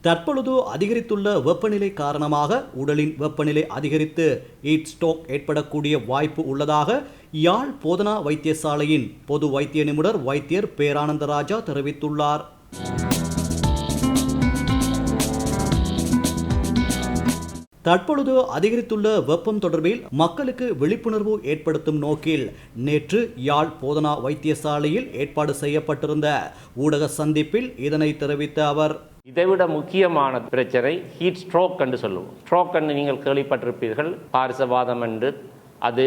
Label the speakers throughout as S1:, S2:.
S1: தற்பொழுது அதிகரித்துள்ள வெப்பநிலை காரணமாக உடலின் வெப்பநிலை அதிகரித்து ஹீட் ஸ்ட்ரோக் ஏற்படக்கூடிய வாய்ப்பு உள்ளதாக யாழ் போதனா வைத்தியசாலையின் பொது வைத்திய நிபுணர் வைத்தியர் பேரானந்தராஜா தெரிவித்துள்ளார். தற்பொழுது அதிகரித்துள்ள வெப்பம் தொடர்பில் மக்களுக்கு விழிப்புணர்வு ஏற்படுத்தும் நோக்கில் நேற்று யாழ் போதனா வைத்தியசாலையில் ஏற்பாடு செய்யப்பட்டிருந்த ஊடக சந்திப்பில் இதனை தெரிவித்த அவர்
S2: இதைவிட முக்கியமான பிரச்சனை ஹீட் ஸ்ட்ரோக் என்று சொல்லுவோம். ஸ்ட்ரோக் என்று நீங்கள் கேள்விப்பட்டிருப்பீர்கள். பாரிசவாதம் என்று அது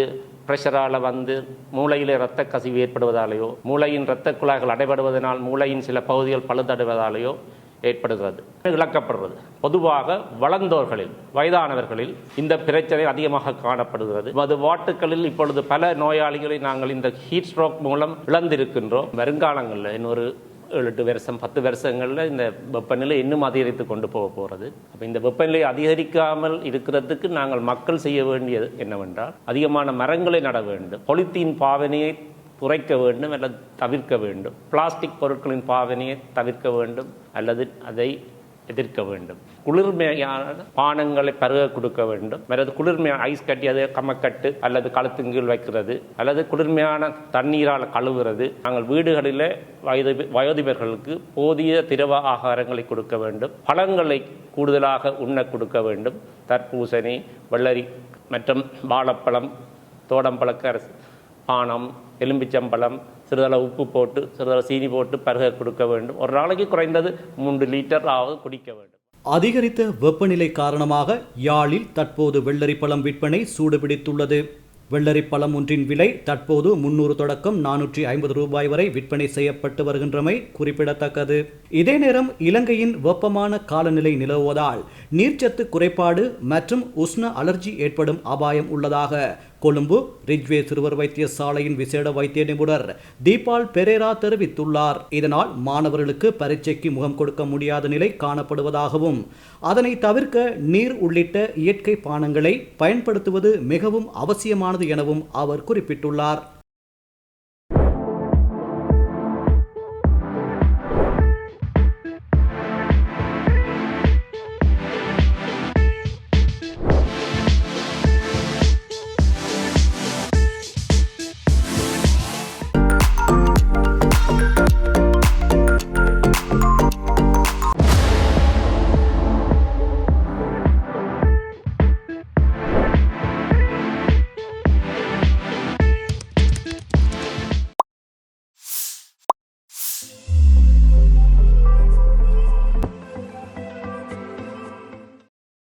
S2: ப்ரெஷரால் வந்து மூளையில் இரத்த கசிவு ஏற்படுவதாலேயோ மூளையின் இரத்த குழாய்கள் அடைபடுவதனால் மூளையின் சில பகுதிகள் பழுதடைவதாலேயோ ஏற்படுகிறது இழக்கப்படுறது பொதுவாக வளர்ந்தோர்களில் வயதானவர்களில் இந்த பிரச்சனை அதிகமாக காணப்படுகிறது. அது வாட்டுகளில் இப்பொழுது பல நோயாளிகளை நாங்கள் இந்த ஹீட் ஸ்ட்ரோக் மூலம் இழந்திருக்கின்றோம். வருங்காலங்களில் இன்னொரு ஏழு எட்டு வருஷம் பத்து வருஷங்களில் இந்த வெப்பநிலை இன்னும் அதிகரித்து கொண்டு போக போகிறது அப்போ இந்த வெப்பநிலை அதிகரிக்காமல் இருக்கிறதுக்கு நாங்கள் மக்கள் செய்ய வேண்டியது என்னவென்றால் அதிகமான மரங்களை நட வேண்டும். பொலித்தீன் பாவனையை குறைக்க வேண்டும் அல்லது தவிர்க்க வேண்டும். பிளாஸ்டிக் பொருட்களின் பாவனையை தவிர்க்க வேண்டும் அல்லது அதை எதிர்க்க வேண்டும். குளிர்மையான பானங்களை பருக கொடுக்க வேண்டும். அல்லது குளிர்மையான ஐஸ் கட்டி அதை கம்மக்கட்டு அல்லது கழுத்துங்கீழ் வைக்கிறது. அல்லது குளிர்மையான தண்ணீரால் கழுவுறது. நாங்கள் வீடுகளில் வயது வயோதிபர்களுக்கு போதிய திரவ ஆகாரங்களை கொடுக்க வேண்டும். பழங்களை கூடுதலாக உண்ண கொடுக்க வேண்டும். தர்பூசணி வெள்ளரி மற்றும் வாழைப்பழம் தோடம்பழக்கரசு பானம் எலும்பிச்சம்பழம் சிறிதளவு உப்பு போட்டு சிறிதளவு சீனி போட்டு பருக கொடுக்க வேண்டும். ஒரு நாளைக்கு குறைந்தது மூன்று லிட்டர் ஆவது குடிக்க வேண்டும்.
S1: அதிகரித்த வெப்பநிலை காரணமாக யாழில் தற்போது வெள்ளரி பழம் விற்பனை சூடுபிடித்துள்ளது. வெள்ளரி பழம் ஒன்றின் விலை தற்போது முன்னூறு தொடக்கம் நானூற்றி ஐம்பது ரூபாய் வரை விற்பனை செய்யப்பட்டு வருகின்றமை குறிப்பிடத்தக்கது. இதே நேரம் இலங்கையின் வெப்பமான காலநிலை நிலவுவதால் நீர்ச்சத்து குறைபாடு மற்றும் உஷ்ண அலர்ஜி ஏற்படும் அபாயம் உள்ளதாக கொழும்பு ரிஜ்வே சிறுவர் வைத்தியசாலையின் விசேட வைத்திய நிபுணர் தீபால் பெரேரா தெரிவித்துள்ளார். இதனால் மாணவர்களுக்கு பரீட்சைக்கு முகம் கொடுக்க முடியாத நிலை காணப்படுவதாகவும் அதனை தவிர்க்க நீர் உள்ளிட்ட இயற்கை பானங்களை பயன்படுத்துவது மிகவும் அவசியமானது எனவும் அவர் குறிப்பிட்டுள்ளார்.